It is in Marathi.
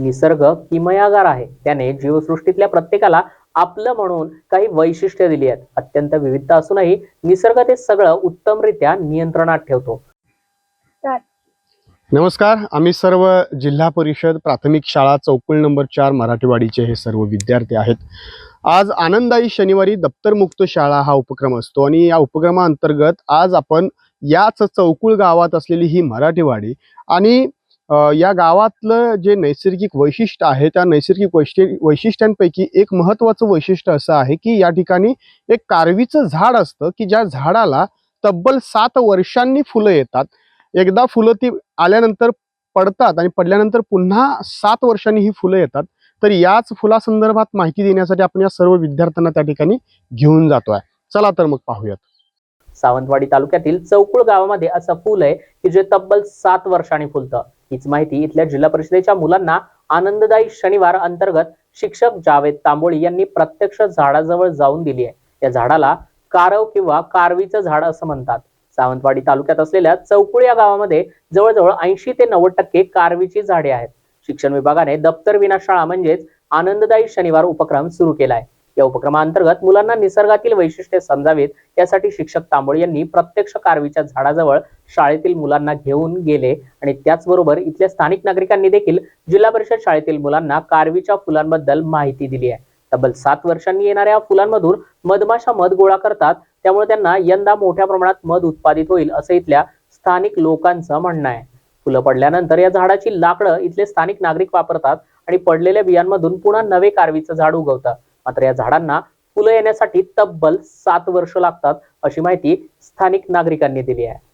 निसर्ग किमयागार आहे. त्याने जीवसृष्टीतल्या प्रत्येकाला आपलं म्हणून काही वैशिष्ट्य दिली आहेत. अत्यंत विविधता असूनही निसर्ग ते सगळं उत्तमरित्या नियंत्रणात ठेवतो. नमस्कार. आम्ही सर्व जिल्हा परिषद प्राथमिक शाळा चौकुल नंबर चार मराठीवाडीचे हे सर्व विद्यार्थी आहेत. आज आनंदाई शनिवारी दप्तरमुक्त शाळा हा उपक्रम असतो आणि या उपक्रमाअंतर्गत आज आपण याच चौकुळ गावात असलेली ही मराठीवाडी आणि या गावातलं जे नैसर्गिक वैशिष्ट्य आहे त्या नैसर्गिक वैशि वैशिष्ट्यांपैकी एक महत्त्वाचं वैशिष्ट्य असं आहे की या ठिकाणी एक कारवीचं झाड असतं की ज्या झाडाला तब्बल सात वर्षांनी फुलं येतात. एकदा फुलं ती आल्यानंतर पडतात आणि पडल्यानंतर पुन्हा सात वर्षांनी ही फुलं येतात. तर याच फुलासंदर्भात माहिती देण्यासाठी आपण या सर्व विद्यार्थ्यांना त्या ठिकाणी घेऊन जातोय. चला तर मग पाहूयात. सावंतवाडी तालुक्यातील चौकुळ गावामध्ये असं फुल आहे की जे तब्बल सात वर्षांनी फुलतं. हीच माहिती इथल्या जिल्हा परिषदेच्या मुलांना आनंददायी शनिवार अंतर्गत शिक्षक जावेद तांबोळी यांनी प्रत्यक्ष झाडाजवळ जाऊन दिली आहे. या झाडाला कारव किंवा कारवीचं झाड असं म्हणतात. सावंतवाडी तालुक्यात असलेल्या चौकुळ या गावामध्ये जवळजवळ ऐंशी ते नव्वद टक्के कारवीची झाडे आहेत. शिक्षण विभागाने दप्तर विना शाळा म्हणजेच आनंददायी शनिवार उपक्रम सुरू केला आहे या उपक्रमाअंतर्गत मुलांना निसर्गातील वैशिष्ट्ये समजावीत यासाठी शिक्षक तांबोळी यांनी प्रत्यक्ष कारवीच्या झाडाजवळ शाळेतील मुलांना घेऊन गेले आणि त्याचबरोबर इथल्या स्थानिक नागरिकांनी देखील जिल्हा परिषद शाळेतील मुलांना कारवीच्या फुलांबद्दल माहिती दिली आहे. तब्बल सात वर्षांनी येणाऱ्या फुलांमधून मधमाशा मध गोळा करतात त्यामुळे त्यांना यंदा मोठ्या प्रमाणात मध उत्पादित होईल असं इथल्या स्थानिक लोकांचं म्हणणं आहे. फुलं पडल्यानंतर या झाडाची लाकडं इथले स्थानिक नागरिक वापरतात आणि पडलेल्या बियांमधून पुन्हा नवे कारवीचं झाड उगवतं मात्र या झाडांना फुलं येण्यासाठी तब्बल सात वर्ष लागतात अशी माहिती स्थानिक नागरिकांनी दिली आहे.